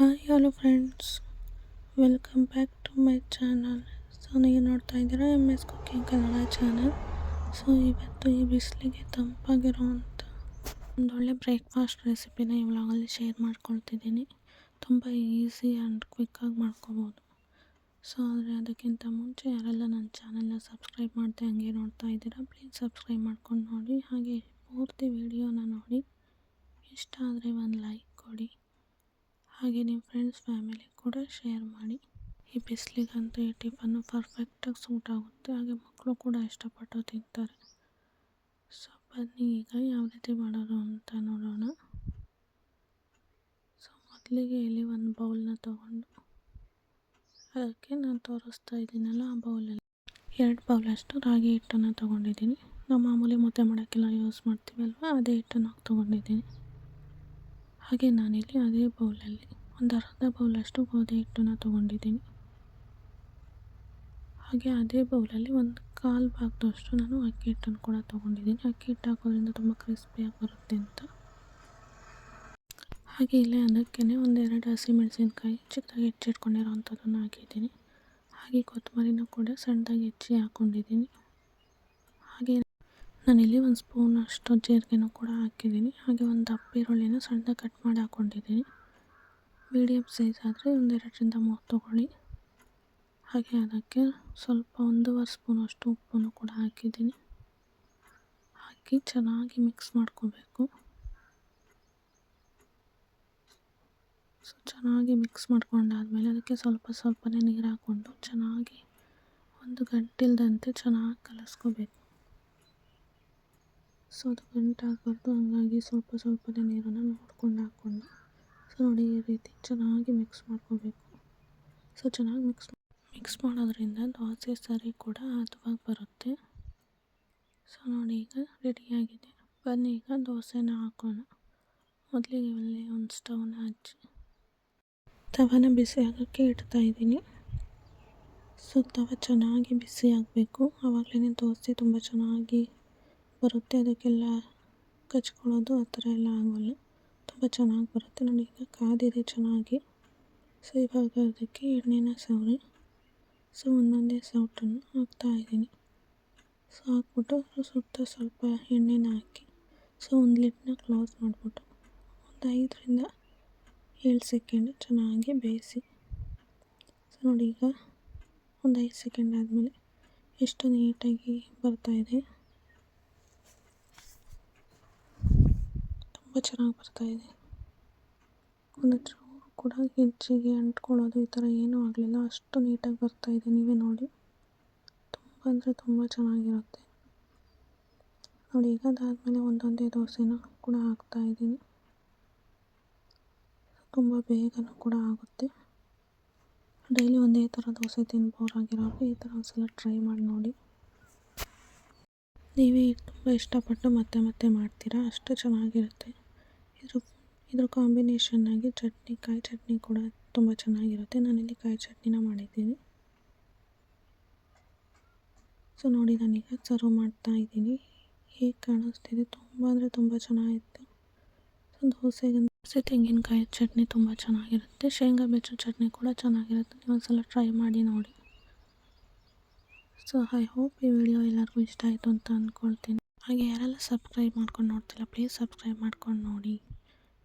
Hi hello friends welcome back to my channel so ನೀವು ನೋಡ್ತಾ ಇದ್ದೀರಾ M S cooking Kannada channel so ಇವತ್ತು ಈ ಬಿಸಿಲಿಗೆ ತಂಪಾಗಿರುವಂಥ ಒಂದೊಳ್ಳೆ ಬ್ರೇಕ್ಫಾಸ್ಟ್ ರೆಸಿಪಿನ ಈ ವ್ಲಾಗಲ್ಲಿ ಶೇರ್ ಮಾಡ್ಕೊಳ್ತಿದ್ದೀನಿ. ತುಂಬ ಈಸಿ ಆ್ಯಂಡ್ ಕ್ವಿಕ್ಕಾಗಿ ಮಾಡ್ಕೋಬೋದು. ಸೊ ಆದರೆ ಅದಕ್ಕಿಂತ ಮುಂಚೆ ಯಾರೆಲ್ಲ ನನ್ನ ಚಾನಲ್ನ ಸಬ್ಸ್ಕ್ರೈಬ್ ಮಾಡ್ತಾ ಹಂಗೆ ನೋಡ್ತಾ ಇದ್ದೀರಾ ಪ್ಲೀಸ್ ಸಬ್ಸ್ಕ್ರೈಬ್ ಮಾಡ್ಕೊಂಡು ನೋಡಿ. ಹಾಗೆ ಪೂರ್ತಿ ವಿಡಿಯೋನ ನೋಡಿ. ಇಷ್ಟ ಆದರೆ ಒಂದು ಲೈಕ್ ಕೊಡಿ. ಹಾಗೆ ನಿಮ್ಮ ಫ್ರೆಂಡ್ಸ್ ಫ್ಯಾಮಿಲಿ ಕೂಡ ಶೇರ್ ಮಾಡಿ. ಈ ಬಿಸಿಲಿಗಂತೂ ಈ ಟಿಫನ್ನು ಪರ್ಫೆಕ್ಟಾಗಿ ಸೂಟ್ ಆಗುತ್ತೆ. ಹಾಗೆ ಮಕ್ಕಳು ಕೂಡ ಇಷ್ಟಪಟ್ಟು ತಿಂತಾರೆ. ಸೊ ಬನ್ನಿ ಈಗ ಯಾವ ರೀತಿ ಮಾಡೋದು ಅಂತ ನೋಡೋಣ. ಸೊ ಮೊದಲಿಗೆ ಇಲ್ಲಿ ಒಂದು ಬೌಲ್ನ ತೊಗೊಂಡು ಅದಕ್ಕೆ ನಾನು ತೋರಿಸ್ತಾ ಇದ್ದೀನಲ್ಲ ಆ ಬೌಲಲ್ಲಿ ಎರಡು ಬೌಲಷ್ಟು ರಾಗಿ ಹಿಟ್ಟನ್ನು ತೊಗೊಂಡಿದ್ದೀನಿ. ನಾವು ಮಾಮೂಲಿ ಮುದ್ದೆ ಮಾಡೋಕ್ಕೆಲ್ಲ ಯೂಸ್ ಮಾಡ್ತೀವಲ್ವ, ಅದೇ ಹಿಟ್ಟನ್ನು ತೊಗೊಂಡಿದ್ದೀನಿ. ಹಾಗೆ ನಾನಿಲ್ಲಿ ಅದೇ ಬೌಲಲ್ಲಿ ಒಂದು ಅರ್ಧ ಬೌಲಷ್ಟು ಗೋಧಿ ಹಿಟ್ಟನ್ನು ತೊಗೊಂಡಿದ್ದೀನಿ. ಹಾಗೆ ಅದೇ ಬೌಲಲ್ಲಿ ಒಂದು ಕಾಲು ಭಾಗದಷ್ಟು ನಾನು ಅಕ್ಕಿ ಹಿಟ್ಟನ್ನು ಕೂಡ ತೊಗೊಂಡಿದ್ದೀನಿ. ಅಕ್ಕಿ ಹಿಟ್ಟು ಹಾಕೋದ್ರಿಂದ ತುಂಬ ಕ್ರಿಸ್ಪಿಯಾಗಿ ಬರುತ್ತೆ ಅಂತ. ಹಾಗೆ ಇಲ್ಲೇ ಅದಕ್ಕೇ ಒಂದೆರಡು ಹಸಿಮೆಣಸಿನ್ಕಾಯಿ ಚಿಕ್ಕದಾಗಿ ಹೆಚ್ಚಿಟ್ಕೊಂಡಿರೋ ಅಂಥದ್ದನ್ನು ಹಾಕಿದ್ದೀನಿ. ಹಾಗೆ ಕೊತ್ತಂಬರಿನೂ ಕೂಡ ಸಣ್ಣದಾಗಿ ಹೆಚ್ಚಿ ಹಾಕ್ಕೊಂಡಿದ್ದೀನಿ ಹಾಗೆ ನಾನಿಲ್ಲಿ ಒಂದು ಸ್ಪೂನ್ ಅಷ್ಟು ಜೀರಿಗೆನೂ ಕೂಡ ಹಾಕಿದ್ದೀನಿ. ಹಾಗೆ ಒಂದು ದಪ್ಪ ಈರುಳ್ಳಿನ ಸಣ್ಣದಾಗಿ ಕಟ್ ಮಾಡಿ ಹಾಕ್ಕೊಂಡಿದ್ದೀನಿ ಮೀಡಿಯಮ್ ಸೈಜ್ ಆದರೆ ಒಂದೆರಡರಿಂದ ಮೂರು ತೊಗೊಳ್ಳಿ. ಹಾಗೆ ಅದಕ್ಕೆ ಸ್ವಲ್ಪ ಒಂದೂವರೆ ಸ್ಪೂನ್ ಅಷ್ಟು ಉಪ್ಪನ್ನು ಕೂಡ ಹಾಕಿದ್ದೀನಿ. ಹಾಕಿ ಚೆನ್ನಾಗಿ ಮಿಕ್ಸ್ ಮಾಡ್ಕೋಬೇಕು. ಸೊ, ಚೆನ್ನಾಗಿ ಮಿಕ್ಸ್ ಮಾಡ್ಕೊಂಡಾದಮೇಲೆ ಅದಕ್ಕೆ ಸ್ವಲ್ಪ ಸ್ವಲ್ಪನೇ ನೀರು ಹಾಕ್ಕೊಂಡು ಚೆನ್ನಾಗಿ ಒಂದು ಗಂಟಿಲ್ದಂತೆ ಚೆನ್ನಾಗಿ ಕಲಿಸ್ಕೋಬೇಕು. ಸೊ, ಅದು ಗಂಟಾಗಬಾರ್ದು, ಹಾಗಾಗಿ ಸ್ವಲ್ಪ ಸ್ವಲ್ಪನೇ ನೀರನ್ನು ನೋಡ್ಕೊಂಡು ಹಾಕ್ಕೊಂಡು ನೋಡಿ ಈ ರೀತಿ ಚೆನ್ನಾಗಿ ಮಿಕ್ಸ್ ಮಾಡ್ಕೋಬೇಕು. ಸೊ ಚೆನ್ನಾಗಿ ಮಿಕ್ಸ್ ಮಿಕ್ಸ್ ಮಾಡೋದ್ರಿಂದ ದೋಸೆ, ಸರಿ ಕೂಡ ಹದವಾಗಿ ಬರುತ್ತೆ. ಸೊ ನೋಡಿ ಈಗ ರೆಡಿಯಾಗಿದೆ ಬನ್ನಿ ಈಗ ದೋಸೆನ ಹಾಕೋಣ. ಮೊದಲಿಗೆ ಒಳ್ಳೆ ಒಂದು ಸ್ಟವ್ನ ಹಚ್ಚಿ. ತವನ ಬಿಸಿ ಆಗೋಕ್ಕೆ ಇಡ್ತಾ ಇದ್ದೀನಿ. ಸೊ ತವ ಚೆನ್ನಾಗಿ ಬಿಸಿ ಆಗಬೇಕು. ಆವಾಗಲೇ ದೋಸೆ ತುಂಬ ಚೆನ್ನಾಗಿ ಬರುತ್ತೆ. ಅದಕ್ಕೆಲ್ಲ ಕಚ್ಕೊಳ್ಳೋದು ಆ ಥರ ಎಲ್ಲ ಆಗೋಲ್ಲ. ತುಂಬ ಚೆನ್ನಾಗಿ ಬರುತ್ತೆ. ನೋಡಿ, ಈಗ ಕಾದಿದೆ ಚೆನ್ನಾಗಿ. ಸೊ ಇವಾಗ ಅದಕ್ಕೆ ಎಣ್ಣೆನ ಸವರಿ. ಸೊ ಒಂದೊಂದೇ ಸೌಟನ್ನು ಹಾಕ್ತಾಯಿದ್ದೀನಿ ಸೊ ಹಾಕ್ಬಿಟ್ಟು ಸುತ್ತ ಸ್ವಲ್ಪ ಎಣ್ಣೆನ ಹಾಕಿ. ಸೊ ಒಂದು ಲಿಡ್ನ ಕ್ಲೋಸ್ ಮಾಡಿಬಿಟ್ಟು ಒಂದು ಐದರಿಂದ ಏಳು ಸೆಕೆಂಡ್ ಚೆನ್ನಾಗಿ ಬೇಯಿಸಿ. ಸೊ ನೋಡಿ, ಈಗ ಒಂದು ಐದು ಸೆಕೆಂಡ್ ಆದಮೇಲೆ ಎಷ್ಟು ನೀಟಾಗಿ ಬರ್ತಾಯಿದೆ ತುಂಬ ಚೆನ್ನಾಗಿ ಬರ್ತಾ ಒಂದು ಚೂರು ಕೂಡ ಹೆಚ್ಚಿಗೆ ಅಂಟ್ಕೊಳ್ಳೋದು ಈ ಥರ ಏನೂ ಆಗಲಿಲ್ಲ. ಅಷ್ಟು ನೀಟಾಗಿ ಬರ್ತಾ ಇದೆ. ನೀವೇ ನೋಡಿ. ತುಂಬ ಅಂದರೆ ತುಂಬ ಚೆನ್ನಾಗಿರುತ್ತೆ. ನೋಡಿ, ಈಗ ಅದಾದಮೇಲೆ ಒಂದೊಂದೇ ದೋಸೆನ ಕೂಡ ಹಾಕ್ತಾಯಿದ್ದೀನಿ ತುಂಬ ಬೇಗನೂ ಕೂಡ ಆಗುತ್ತೆ. ಡೈಲಿ ಒಂದೇ ಥರ ದೋಸೆ ತಿನ್ಬೋರಾಗಿರೋರು ಈ ಥರ ಒಂದ್ಸಲ ಟ್ರೈ ಮಾಡಿ ನೋಡಿ. ನೀವೇ ತುಂಬ ಇಷ್ಟಪಟ್ಟು ಮತ್ತೆ ಮತ್ತೆ ಮಾಡ್ತೀರಾ? ಅಷ್ಟು ಚೆನ್ನಾಗಿರುತ್ತೆ. ಇದ್ರ ಕಾಂಬಿನೇಷನ್ನಾಗಿ ಚಟ್ನಿ, ಕಾಯಿ ಚಟ್ನಿ ಕೂಡ ತುಂಬ ಚೆನ್ನಾಗಿರುತ್ತೆ. ನಾನಿಲ್ಲಿ ಕಾಯಿ ಚಟ್ನಿನ ಮಾಡಿದ್ದೀನಿ. ಸೊ ನೋಡಿ ನಾನೀಗ ಸರ್ವ್ ಮಾಡ್ತಾ ಇದ್ದೀನಿ. ಹೇಗೆ ಕಾಣಿಸ್ತಿದೆ? ತುಂಬ ಅಂದರೆ ತುಂಬ ಚೆನ್ನಾಗಿತ್ತು. ಸೊ ದೋಸೆಗೆ ದೋಸೆ, ತೆಂಗಿನಕಾಯಿ ಚಟ್ನಿ ತುಂಬ ಚೆನ್ನಾಗಿರುತ್ತೆ. ಶೇಂಗಾ ಬೆಚ್ಚು ಚಟ್ನಿ ಕೂಡ ಚೆನ್ನಾಗಿರುತ್ತೆ. ನೀವು ಒಂದ್ಸಲ ಟ್ರೈ ಮಾಡಿ ನೋಡಿ. ಸೊ ಐ ಹೋಪ್ ಈ ವಿಡಿಯೋ ಎಲ್ಲರಿಗೂ ಇಷ್ಟ ಆಯಿತು ಅಂತ ಅಂದ್ಕೊಳ್ತೀನಿ ಹಾಗೆ ಯಾರೆಲ್ಲ ಸಬ್ಸ್ಕ್ರೈಬ್ ಮಾಡ್ಕೊಂಡು ನೋಡ್ತಿಲ್ಲ ಪ್ಲೀಸ್ ಸಬ್ಸ್ಕ್ರೈಬ್ ಮಾಡ್ಕೊಂಡು ನೋಡಿ.